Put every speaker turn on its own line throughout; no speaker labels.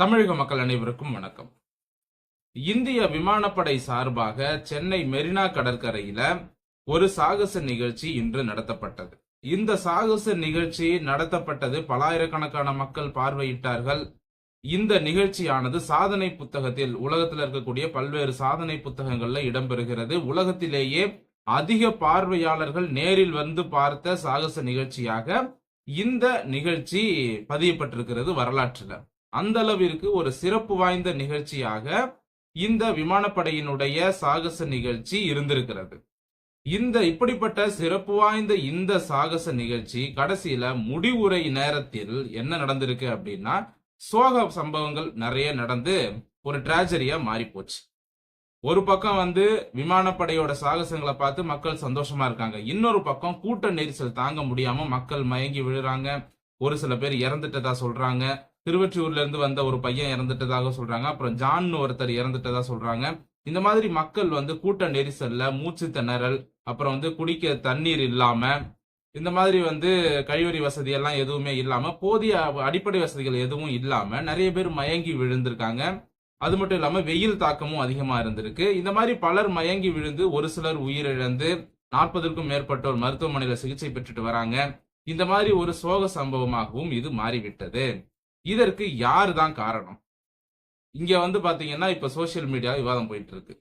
தமிழக மக்கள் அனைவருக்கும் வணக்கம். இந்திய விமானப்படை சார்பாக சென்னை மெரினா கடற்கரையில ஒரு சாகச நிகழ்ச்சி இன்று நடத்தப்பட்டது. இந்த சாகச நிகழ்ச்சி நடத்தப்பட்டது பலாயிரக்கணக்கான மக்கள் பார்வையிட்டார்கள். இந்த நிகழ்ச்சியானது சாதனை புத்தகத்தில் உலகத்தில் இருக்கக்கூடிய பல்வேறு சாதனை புத்தகங்கள்ல இடம்பெறுகிறது. உலகத்திலேயே அதிக பார்வையாளர்கள் நேரில் வந்து பார்த்த சாகச நிகழ்ச்சியாக இந்த நிகழ்ச்சி பதியப்பட்டிருக்கிறது வரலாற்றுல. அந்த அளவிற்கு ஒரு சிறப்பு வாய்ந்த நிகழ்ச்சியாக இந்த விமானப்படையினுடைய சாகச நிகழ்ச்சி இருந்திருக்கிறது. இந்த இப்படிப்பட்ட சிறப்பு வாய்ந்த இந்த சாகச நிகழ்ச்சி கடைசியில முடிவுரை நேரத்தில் என்ன நடந்திருக்கு அப்படின்னா சோக சம்பவங்கள் நிறைய நடந்து ஒரு டிராஜடியா மாறி போச்சு ஒரு பக்கம் வந்து விமானப்படையோட சாகசங்களை பார்த்து மக்கள் சந்தோஷமா இருக்காங்க. இன்னொரு பக்கம் கூட்ட நெரிசல் தாங்க முடியாம மக்கள் மயங்கி விழுறாங்க. ஒரு சில பேர் இறந்துட்டதா சொல்றாங்க. திருவற்றியூர்ல இருந்து வந்த ஒரு பையன் இறந்துட்டதாக சொல்றாங்க. அப்புறம் ஜான் ஒருத்தர் இறந்துட்டதா சொல்றாங்க. இந்த மாதிரி மக்கள் வந்து கூட்ட நெரிசல்ல மூச்சு திணறல் அப்புறம் வந்து குடிக்க தண்ணீர் இல்லாம இந்த மாதிரி வந்து கழிவறை வசதி எல்லாம் எதுவுமே இல்லாம போதிய அடிப்படை வசதிகள் எதுவும் இல்லாம நிறைய பேர் மயங்கி விழுந்திருக்காங்க. அது மட்டும் இல்லாம வெயில் தாக்கமும் அதிகமா இருந்திருக்கு. இந்த மாதிரி பலர் மயங்கி விழுந்து ஒரு சிலர் உயிரிழந்து நாற்பதற்கும் மேற்பட்டோர் மருத்துவமனையில சிகிச்சை பெற்றுட்டு வராங்க. இந்த மாதிரி ஒரு சோக சம்பவமாகவும் இது மாறிவிட்டது. இதற்கு யார் தான் காரணம்? இங்க வந்து பாத்தீங்கன்னா இப்ப சோசியல் மீடியா விவாதம் போயிட்டு இருக்கு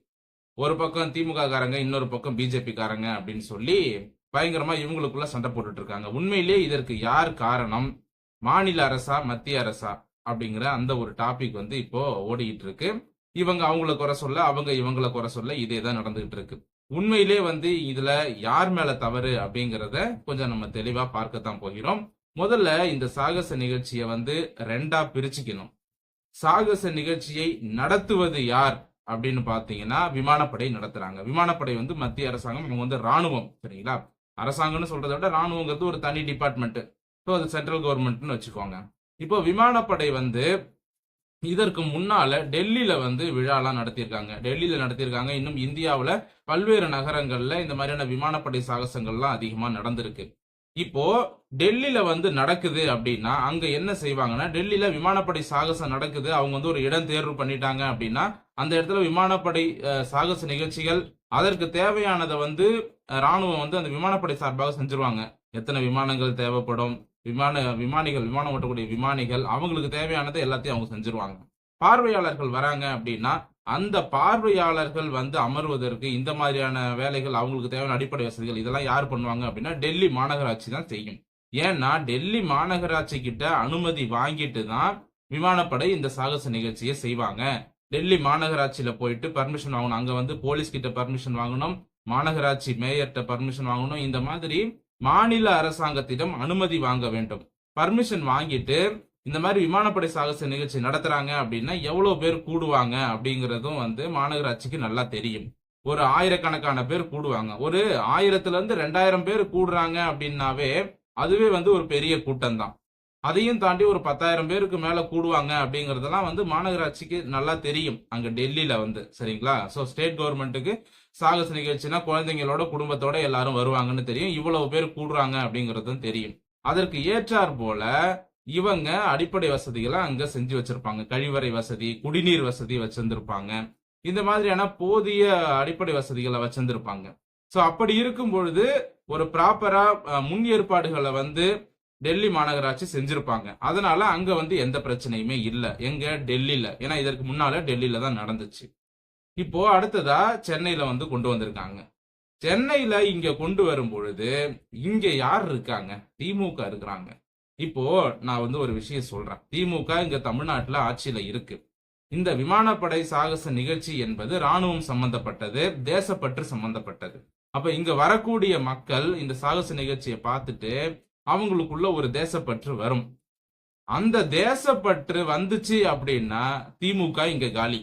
ஒரு பக்கம் திமுக காரங்க இன்னொரு பக்கம் பிஜேபி காரங்க அப்படின்னு சொல்லி பயங்கரமா இவங்களுக்குள்ள சண்டை போட்டுட்டு இருக்காங்க உண்மையிலேயே இதற்கு யார் காரணம்? மாநில அரசா மத்திய அரசா அப்படிங்கிற அந்த ஒரு டாபிக் வந்து இப்போ ஓடிக்கிட்டு இருக்கு இவங்க அவங்கள குறை சொல்ல அவங்க இவங்கள குறை சொல்ல இதே தான் நடந்துகிட்டு இருக்கு உண்மையிலே வந்து இதுல யார் மேல தவறு அப்படிங்கிறத கொஞ்சம் நம்ம தெளிவா பார்க்கத்தான் போகிறோம். முதல்ல இந்த சாகச நிகழ்ச்சியை வந்து ரெண்டா பிரிச்சுக்கணும். சாகச நிகழ்ச்சியை நடத்துவது யார் அப்படின்னு பாத்தீங்கன்னா விமானப்படை நடத்துறாங்க. விமானப்படை வந்து மத்திய அரசாங்கம் இவங்க வந்து ராணுவம் சரிங்களா? அரசாங்கம்னு சொல்றதை விட ராணுவங்கிறது ஒரு தனி டிபார்ட்மெண்ட் ஸோ அது சென்ட்ரல் கவர்மெண்ட்னு வச்சுக்கோங்க. இப்போ விமானப்படை வந்து இதற்கு முன்னால டெல்லியில வந்து விழாலாம் நடத்தியிருக்காங்க. டெல்லியில நடத்தியிருக்காங்க. இன்னும் இந்தியாவில் பல்வேறு நகரங்கள்ல இந்த மாதிரியான விமானப்படை சாகசங்கள்லாம் அதிகமா நடந்திருக்கு. இப்போ டெல்லியில வந்து நடக்குது அப்படின்னா அங்க என்ன செய்வாங்கன்னா டெல்லியில விமானப்படை சாகசம் நடக்குது. அவங்க வந்து ஒரு இடம் தேர்வு பண்ணிட்டாங்க அப்படின்னா அந்த இடத்துல விமானப்படை சாகச நிகழ்ச்சிகள் அதற்கு தேவையானதை வந்து ராணுவம் வந்து அந்த விமானப்படை சார்பாக செஞ்சிருவாங்க. எத்தனை விமானங்கள் தேவைப்படும் விமான விமானிகள் விமானம் ஓட்டக்கூடிய விமானிகள் அவங்களுக்கு தேவையானதை எல்லாத்தையும் அவங்க செஞ்சிருவாங்க. பார்வையாளர்கள் வராங்க அப்படின்னா அந்த பார்வையாளர்கள் வந்து அமர்வதற்கு இந்த மாதிரியான வேலைகள் அவங்களுக்கு தேவையான அடிப்படை வசதிகள் இதெல்லாம் யார் பண்ணுவாங்க அப்படின்னா டெல்லி மாநகராட்சி தான் செய்யும். ஏன்னா டெல்லி மாநகராட்சி கிட்ட அனுமதி வாங்கிட்டு தான் விமானப்படை இந்த சாகச நிகழ்ச்சியை செய்வாங்க. டெல்லி மாநகராட்சியில போயிட்டு பர்மிஷன் வாங்கணும். அங்க வந்து போலீஸ் கிட்ட பர்மிஷன் வாங்கணும். மாநகராட்சி மேயர்கிட்ட பர்மிஷன் வாங்கணும். இந்த மாதிரி மாநில அரசாங்கத்திடம் அனுமதி வாங்க வேண்டும். பர்மிஷன் வாங்கிட்டு இந்த மாதிரி விமானப்படை சாகச நிகழ்ச்சி நடத்துறாங்க அப்படின்னா எவ்வளவு பேர் கூடுவாங்க அப்படிங்கறதும் வந்து மாநகராட்சிக்கு நல்லா தெரியும். ஒரு ஆயிரக்கணக்கான பேர் கூடுவாங்க. ஒரு ஆயிரத்துல இருந்து ரெண்டாயிரம் பேர் கூடுறாங்க அப்படின்னாவே அதுவே வந்து ஒரு பெரிய கூட்டம் தான் அதையும் தாண்டி ஒரு பத்தாயிரம் பேருக்கு மேல கூடுவாங்க அப்படிங்கறதெல்லாம் வந்து மாநகராட்சிக்கு நல்லா தெரியும். அங்க டெல்லியில வந்து சரிங்களா? சோ ஸ்டேட் கவர்மெண்ட்டுக்கு சாகச நிகழ்ச்சினா குழந்தைங்களோட குடும்பத்தோட எல்லாரும் வருவாங்கன்னு தெரியும். இவ்வளவு பேர் கூடுறாங்க அப்படிங்கறதும் தெரியும். அதற்கு ஏற்றாற் போல இவங்க அடிப்படை வசதிகளை அங்க செஞ்சு வச்சிருப்பாங்க. கழிவறை வசதி குடிநீர் வசதி வச்சிருந்திருப்பாங்க. இந்த மாதிரியான போதிய அடிப்படை வசதிகளை வச்சிருந்திருப்பாங்க. சோ அப்படி இருக்கும் பொழுது ஒரு ப்ராப்பரா முன் ஏற்பாடுகளை வந்து டெல்லி மாநகராட்சி செஞ்சிருப்பாங்க. அதனால அங்க வந்து எந்த பிரச்சனையுமே இல்லை. எங்க? டெல்லியில. ஏன்னா இதற்கு முன்னால டெல்லியில தான் நடந்துச்சு. இப்போ அடுத்ததா சென்னையில வந்து கொண்டு வந்திருக்காங்க. சென்னையில இங்க கொண்டு வரும் பொழுது இங்க யார் இருக்காங்க? திமுக இருக்கிறாங்க. இப்போ நான் வந்து ஒரு விஷயம் சொல்றேன். திமுக இங்க தமிழ்நாட்டுல ஆட்சியில இருக்கு. இந்த விமானப்படை சாகச நிகழ்ச்சி என்பது ராணுவம் சம்பந்தப்பட்டது தேசப்பற்று சம்பந்தப்பட்டது. அப்ப இங்க வரக்கூடிய மக்கள் இந்த சாகச நிகழ்ச்சியை பார்த்துட்டு அவங்களுக்குள்ள ஒரு தேசப்பற்று வரும். அந்த தேசப்பற்று வந்துச்சு அப்படின்னா திமுக இங்க காலி.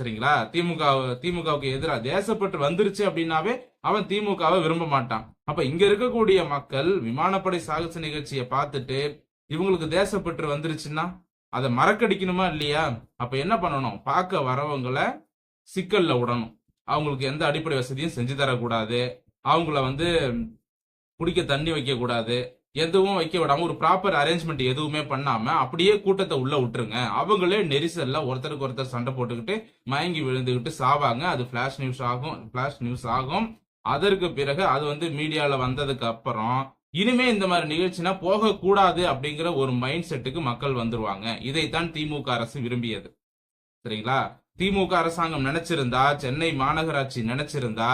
சரிங்களா? திமுக திமுகவுக்கு எதிராக தேசப்பற்று வந்துருச்சு அப்படின்னாவே அவன் திமுகவை விரும்ப மாட்டான். அப்ப இங்க இருக்கக்கூடிய மக்கள் விமானப்படை சாகச நிகழ்ச்சியை பார்த்துட்டு இவங்களுக்கு தேசப்பற்று வந்துருச்சுன்னா அதை மறக்கடிக்கணுமா இல்லையா? அப்ப என்ன பண்ணணும்? பார்க்க வரவங்களை சிக்கல்ல விடணும் அவங்களுக்கு எந்த அடிப்படை வசதியும் செஞ்சு தரக்கூடாது. அவங்கள வந்து குடிக்க தண்ணி வைக்க கூடாது எதுவும் வைக்க விடாம ஒரு ப்ராப்பர் அரேஞ்ச்மெண்ட் எதுவுமே பண்ணாம அப்படியே கூட்டத்தை உள்ள விட்டுருங்க. அவங்களே நெரிசல்ல ஒருத்தருக்கு ஒருத்தர் சண்டை போட்டுக்கிட்டு மயங்கி விழுந்துக்கிட்டு சாவாங்க. அது ஃபிளாஷ் நியூஸ் ஆகும் பிளாஷ் நியூஸ் ஆகும். அதற்கு பிறகு அது வந்து மீடியாவில் வந்ததுக்கு அப்புறம் இனிமே இந்த மாதிரி நிகழ்ச்சினா போக கூடாது அப்படிங்கிற ஒரு மைண்ட் செட்டுக்கு மக்கள் வந்துருவாங்க. இதைத்தான் திமுக அரசு விரும்பியது. சரிங்களா? திமுக அரசாங்கம் நினைச்சிருந்தா சென்னை மாநகராட்சி நினைச்சிருந்தா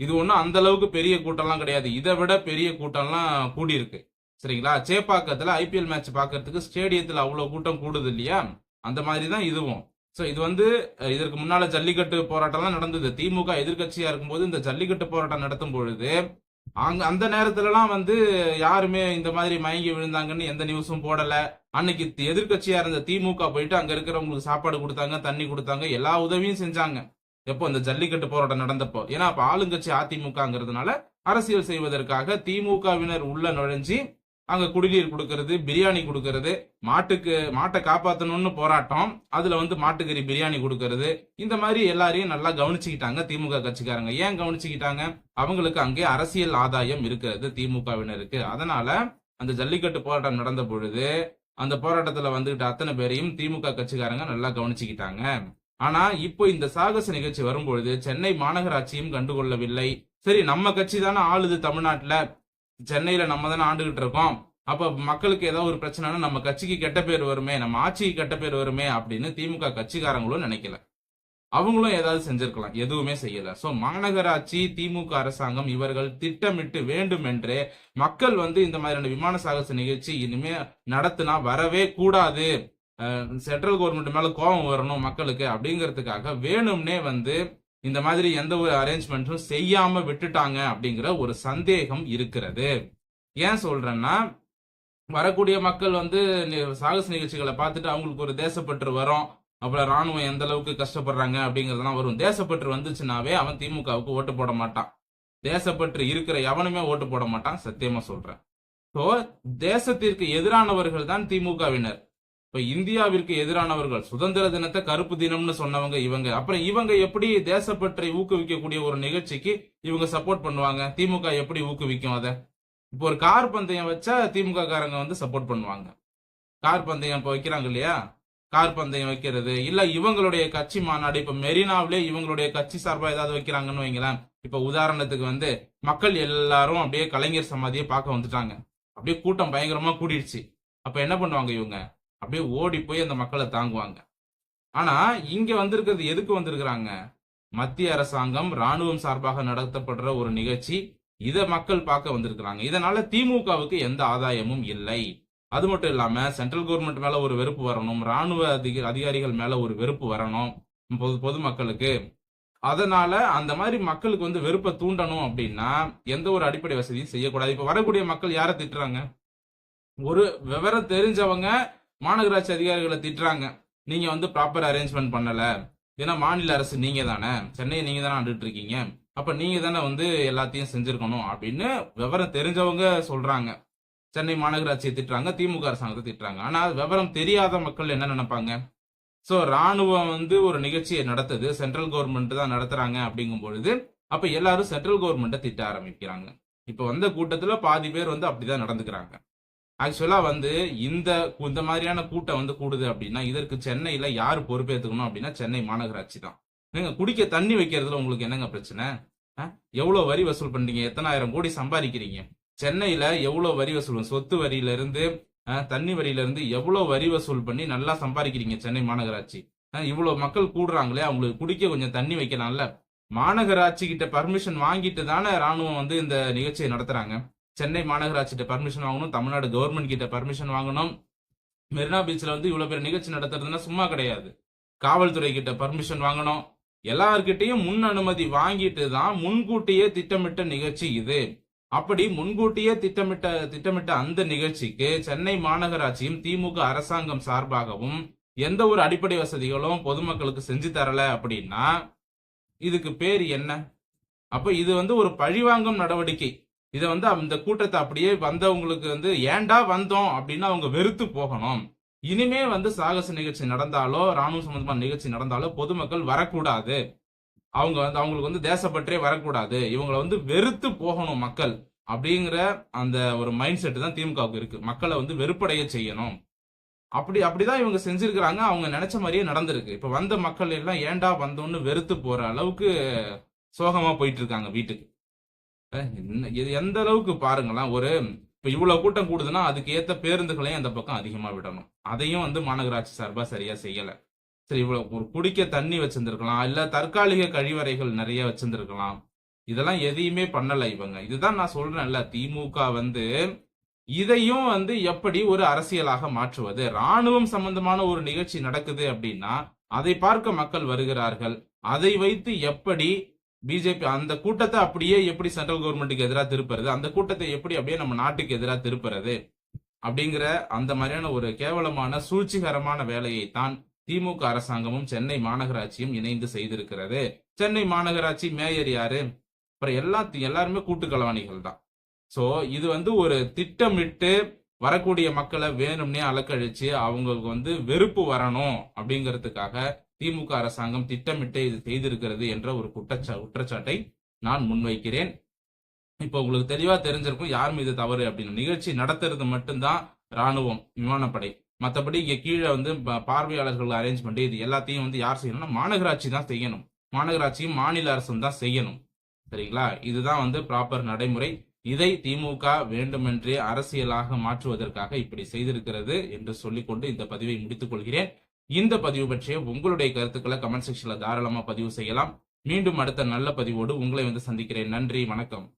இது ஒன்றும் அந்த அளவுக்கு பெரிய கூட்டம்லாம் கிடையாது. இதை விட பெரிய கூட்டம்லாம் கூடியிருக்கு. சரிங்களா? சேப்பாக்கத்துல ஐபிஎல் மேட்ச் பார்க்கறதுக்கு ஸ்டேடியத்துல அவ்வளவு கூட்டம் கூடுது இல்லையா? அந்த மாதிரி தான் இதுவும். ஸோ இது வந்து இதற்கு முன்னால ஜல்லிக்கட்டு போராட்டம்லாம் நடந்தது. திமுக எதிர்கட்சியா இருக்கும்போது இந்த ஜல்லிக்கட்டு போராட்டம் நடத்தும் பொழுது அங்க அந்த நேரத்துலலாம் வந்து யாருமே இந்த மாதிரி மயங்கி விழுந்தாங்கன்னு எந்த நியூஸும் போடல. அன்னைக்கு எதிர்கட்சியா இருந்த திமுக போயிட்டு அங்க இருக்கிறவங்களுக்கு சாப்பாடு கொடுத்தாங்க தண்ணி கொடுத்தாங்க எல்லா உதவியும் செஞ்சாங்க. எப்போ? இந்த ஜல்லிக்கட்டு போராட்டம் நடந்தப்போ. ஏன்னா அப்ப ஆளுங்கட்சி அதிமுகங்கிறதுனால அரசியல் செய்வதற்காக திமுகவினர் உள்ள நுழைஞ்சு அங்க குடிநீர் கொடுக்கறது பிரியாணி கொடுக்கறது மாட்டுக்கு மாட்டை காப்பாத்தணும்னு போராட்டம். அதுல வந்து மாட்டுக்கறி பிரியாணி கொடுக்கறது. இந்த மாதிரி எல்லாரையும் நல்லா கவனிச்சுக்கிட்டாங்க திமுக கட்சிக்காரங்க. ஏன் கவனிச்சுக்கிட்டாங்க? அவங்களுக்கு அங்கே அரசியல் ஆதாயம் இருக்கிறது திமுகவினருக்கு. அதனால அந்த ஜல்லிக்கட்டு போராட்டம் நடந்த பொழுது அந்த போராட்டத்துல வந்துகிட்ட அத்தனை பேரையும் திமுக கட்சிக்காரங்க நல்லா கவனிச்சுக்கிட்டாங்க. ஆனா இப்போ இந்த சாகச நிகழ்ச்சி வரும்பொழுது சென்னை மாநகராட்சியும் கண்டுகொள்ளவில்லை. சரி நம்ம கட்சி தானே ஆளுது தமிழ்நாட்டுல. சென்னையில நம்ம தானே ஆண்டுகிட்டு இருக்கோம். அப்ப மக்களுக்கு ஏதாவது ஒரு பிரச்சனைனா நம்ம கட்சிக்கு கெட்ட பேர் வருமே நம்ம ஆட்சிக்கு கெட்ட பேர் வருமே அப்படின்னு திமுக கட்சிக்காரங்களும் நினைக்கல. அவங்களும் ஏதாவது செஞ்சிருக்கலாம். எதுவுமே செய்யல. சோ மாநகராட்சி திமுக அரசாங்கம் இவர்கள் திட்டமிட்டு வேண்டுமென்றே மக்கள் வந்து இந்த மாதிரியான விமான சாகச நிகழ்ச்சி இனிமே நடத்தினா வரவே கூடாது. சென்ட்ரல் கவர்மெண்ட் மேல கோபம் வரணும் மக்களுக்கு அப்படிங்கிறதுக்காக வேணும்னே வந்து இந்த மாதிரி எந்த ஒரு அரேஞ்ச்மெண்ட்டும் செய்யாம விட்டுட்டாங்க அப்படிங்கிற ஒரு சந்தேகம் இருக்கிறது. ஏன் சொல்றேன்னா வரக்கூடிய மக்கள் வந்து சாகச நிகழ்ச்சிகளை பார்த்துட்டு அவங்களுக்கு ஒரு தேசப்பற்று வரும். அப்புறம் ராணுவம் எந்த அளவுக்கு கஷ்டப்படுறாங்க அப்படிங்கறதெல்லாம் வரும். தேசப்பற்று வந்துச்சுனாவே அவன் திமுகவுக்கு ஓட்டு போட மாட்டான். தேசப்பற்று இருக்கிற எவனுமே ஓட்டு போட மாட்டான் சத்தியமா சொல்றேன். ஸோ தேசத்திற்கு எதிரானவர்கள் தான் திமுகவினர். இப்ப இந்தியாவிற்கு எதிரானவர்கள் சுதந்திர தினத்தை கருப்பு தினம்னு சொன்னவங்க இவங்க. அப்புறம் இவங்க எப்படி தேசப்பற்றை ஊக்குவிக்கக்கூடிய ஒரு நிகழ்ச்சிக்கு இவங்க சப்போர்ட் பண்ணுவாங்க? திமுக எப்படி ஊக்குவிக்கும் அதை? இப்போ ஒரு கார் பந்தயம் வச்சா திமுக காரங்க வந்து சப்போர்ட் பண்ணுவாங்க. கார் பந்தயம் இப்போ வைக்கிறாங்க இல்லையா? கார் பந்தயம் வைக்கிறது. இல்ல இவங்களுடைய கட்சி மாநாடு இப்ப மெரினாவிலே இவங்களுடைய கட்சி சார்பா ஏதாவது வைக்கிறாங்கன்னு வைங்களேன். இப்ப உதாரணத்துக்கு வந்து மக்கள் எல்லாரும் அப்படியே கலைஞர் சமாதியை பார்க்க வந்துட்டாங்க. அப்படியே கூட்டம் பயங்கரமா கூடிடுச்சு. அப்ப என்ன பண்ணுவாங்க இவங்க? அப்படியே ஓடி போய் அந்த மக்களை தாங்குவாங்க. ஆனா இங்க வந்திருக்கிறது எதுக்கு வந்திருக்கிறாங்க? மத்திய அரசாங்கம் ராணுவம் சார்பாக நடத்தப்படுற ஒரு நிகழ்ச்சி இதை மக்கள் பார்க்க வந்திருக்கிறாங்க. இதனால திமுகவுக்கு எந்த ஆதாயமும் இல்லை. அது மட்டும் இல்லாம சென்ட்ரல் கவர்மெண்ட் மேல ஒரு வெறுப்பு வரணும் ராணுவ அதிக அதிகாரிகள் மேல ஒரு வெறுப்பு வரணும் பொது பொதுமக்களுக்கு. அதனால அந்த மாதிரி மக்களுக்கு வந்து வெறுப்பை தூண்டணும் அப்படின்னா எந்த ஒரு அடிப்படை வசதியும் செய்யக்கூடாது. இப்ப வரக்கூடிய மக்கள் யாரை திட்டுறாங்க? ஒரு விவரம் தெரிஞ்சவங்க மாநகராட்சி அதிகாரிகளை திட்டுறாங்க. நீங்க வந்து ப்ராப்பர் அரேஞ்ச்மெண்ட் பண்ணல. ஏன்னா மாநில அரசு நீங்க தானே சென்னையை நீங்க தானே ஆண்டுட்டு இருக்கீங்க அப்ப நீங்க தானே வந்து எல்லாத்தையும் செஞ்சிருக்கணும் அப்படின்னு விவரம் தெரிஞ்சவங்க சொல்றாங்க. சென்னை மாநகராட்சியை திட்டுறாங்க திமுக அரசாங்கத்தை திட்டுறாங்க. ஆனா விவரம் தெரியாத மக்கள் என்ன நினைப்பாங்க? சோ ராணுவம் வந்து ஒரு நிகழ்ச்சியை நடத்துது. சென்ட்ரல் கவர்மெண்ட் தான் நடத்துறாங்க அப்படிங்கும் பொழுது அப்ப எல்லாரும் சென்ட்ரல் கவர்மெண்ட்டை திட்ட ஆரம்பிக்கிறாங்க. இப்ப வந்த கூட்டத்துல பாதி பேர் வந்து அப்படிதான் நடந்துக்கிறாங்க. ஆக்சுவலாக வந்து இந்த இந்த மாதிரியான கூட்டம் வந்து கூடுது அப்படின்னா இதற்கு சென்னையில் யார் பொறுப்பேற்றுக்கணும் அப்படின்னா சென்னை மாநகராட்சி தான். நீங்கள் குடிக்க தண்ணி வைக்கிறதுல உங்களுக்கு என்னங்க பிரச்சனை? எவ்வளோ வரி வசூல் பண்ணுறீங்க எத்தனாயிரம் கோடி சம்பாதிக்கிறீங்க? சென்னையில் எவ்வளோ வரி வசூல் சொத்து வரியிலேருந்து தண்ணி வரியிலேருந்து எவ்வளோ வரி வசூல் பண்ணி நல்லா சம்பாதிக்கிறீங்க சென்னை மாநகராட்சி? இவ்வளோ மக்கள் கூடுறாங்களே அவங்களுக்கு குடிக்க கொஞ்சம் தண்ணி வைக்கலாம்ல? மாநகராட்சி கிட்ட பர்மிஷன் வாங்கிட்டு தானே ராணுவம் வந்து இந்த நிகழ்ச்சியை நடத்துறாங்க? சென்னை மாநகராட்சி கிட்ட பர்மிஷன் வாங்கணும் தமிழ்நாடு கவர்மெண்ட் கிட்ட பர்மிஷன் வாங்கணும். மெரினா பீச்ல வந்து இவ்வளவு பெரிய நிகழ்ச்சி நடத்துறதுன்னா சும்மா கிடையாது. காவல்துறை கிட்ட பர்மிஷன் வாங்கணும். எல்லார்கிட்டையும் முன் அனுமதி வாங்கிட்டு தான் முன்கூட்டியே திட்டமிட்ட நிகழ்ச்சி இது. அப்படி முன்கூட்டியே திட்டமிட்ட திட்டமிட்ட அந்த நிகழ்ச்சிக்கு சென்னை மாநகராட்சியும் திமுக அரசாங்கம் சார்பாகவும் எந்த ஒரு அடிப்படை வசதிகளும் பொதுமக்களுக்கு செஞ்சு தரல அப்படின்னா இதுக்கு பேர் என்ன? அப்ப இது வந்து ஒரு பழிவாங்கும் நடவடிக்கை. இதை வந்து அந்த கூட்டத்தை அப்படியே வந்தவங்களுக்கு வந்து ஏண்டா வந்தோம்? அப்படின்னு அவங்க வெறுத்து போகணும். இனிமே வந்து சாகச நிகழ்ச்சி நடந்தாலோ ராணுவ சம்பந்தமான நிகழ்ச்சி நடந்தாலோ பொதுமக்கள் வரக்கூடாது. அவங்க வந்து அவங்களுக்கு வந்து தேசப்பற்றே வரக்கூடாது. இவங்களை வந்து வெறுத்து போகணும் மக்கள் அப்படிங்கிற அந்த ஒரு மைண்ட் செட் தான் திமுகவுக்கு இருக்கு. மக்களை வந்து வெறுப்படைய செய்யணும். அப்படி அப்படிதான் இவங்க செஞ்சிருக்கிறாங்க. அவங்க நினைச்ச மாதிரியே நடந்திருக்கு. இப்ப வந்த மக்கள் எல்லாம் ஏன்டா வந்தோன்னு வெறுத்து போற அளவுக்கு சோகமா போயிட்டு இருக்காங்க வீட்டுக்கு. எந்த அளவுக்கு பாருங்களேன் ஒரு இப்ப இவ்வளவு கூட்டம் கூடுதுன்னா அதுக்கு ஏத்த பேருந்துகளையும் அந்த பக்கம் அதிகமா விடணும். அதையும் வந்து மாநகராட்சி சார்பா சரியா செய்யல. சரி இவ்வளவு ஒரு குடிக்க தண்ணி வச்சிருந்திருக்கலாம் இல்ல தற்காலிக கழிவறைகள் நிறைய வச்சிருந்திருக்கலாம். இதெல்லாம் எதையுமே பண்ணல இவங்க. இதுதான் நான் சொல்கிறேன்ல திமுக வந்து இதையும் வந்து எப்படி ஒரு அரசியலாக மாற்றுவது? ராணுவம் சம்பந்தமான ஒரு நிகழ்ச்சி நடக்குது அப்படின்னா அதை பார்க்க மக்கள் வருகிறார்கள். அதை வைத்து எப்படி பிஜேபி அந்த கூட்டத்தை அப்படியே எப்படி சென்ட்ரல் கவர்மெண்ட்டுக்கு எதிராக திருப்புறது? அந்த கூட்டத்தை எப்படி அப்படியே நம்ம நாட்டுக்கு எதிராக திருப்புறது? அப்படிங்கிற அந்த மாதிரியான ஒரு கேவலமான சூழ்ச்சிகரமான வேலையை தான் திமுக அரசாங்கமும் சென்னை மாநகராட்சியும் இணைந்து செய்திருக்கிறது. சென்னை மாநகராட்சி மேயர் யாரு? அப்புறம் எல்லாத்தையும் எல்லாருமே கூட்டுக்கலவாணிகள் தான். ஸோ இது வந்து ஒரு திட்டமிட்டு வரக்கூடிய மக்களை வேணும்னே அலக்கழிச்சு அவங்களுக்கு வந்து வெறுப்பு வரணும் அப்படிங்கிறதுக்காக திமுக அரசாங்கம் திட்டமிட்டு இது செய்திருக்கிறது என்ற ஒரு குற்றச்சா குற்றச்சாட்டை நான் முன்வைக்கிறேன். இப்போ உங்களுக்கு தெளிவா தெரிஞ்சிருக்கும் யார் மீது தவறு அப்படின்னு. நிகழ்ச்சி நடத்துறது மட்டும்தான் ராணுவம் விமானப்படை. மற்றபடி இங்க கீழே வந்து ப- பார்வையாளர்கள் அரேஞ்ச்மெண்ட் இது எல்லாத்தையும் வந்து யார் செய்யணும்னா மாநகராட்சி தான் செய்யணும். மாநகராட்சியும் மாநில அரசும் தான் செய்யணும். சரிங்களா? இதுதான் வந்து ப்ராப்பர் நடைமுறை. இதை திமுக வேண்டுமென்றே அரசியலாக மாற்றுவதற்காக இப்படி செய்திருக்கிறது என்று சொல்லிக்கொண்டு இந்த பதிவை முடித்துக் கொள்கிறேன். இந்த பதிவு பற்றிய உங்களுடைய கருத்துக்களை கமெண்ட் செக்ஷன்ல தாராளமா பதிவு செய்யலாம். மீண்டும் அடுத்த நல்ல பதிவோடு உங்களை வந்து சந்திக்கிறேன். நன்றி வணக்கம்.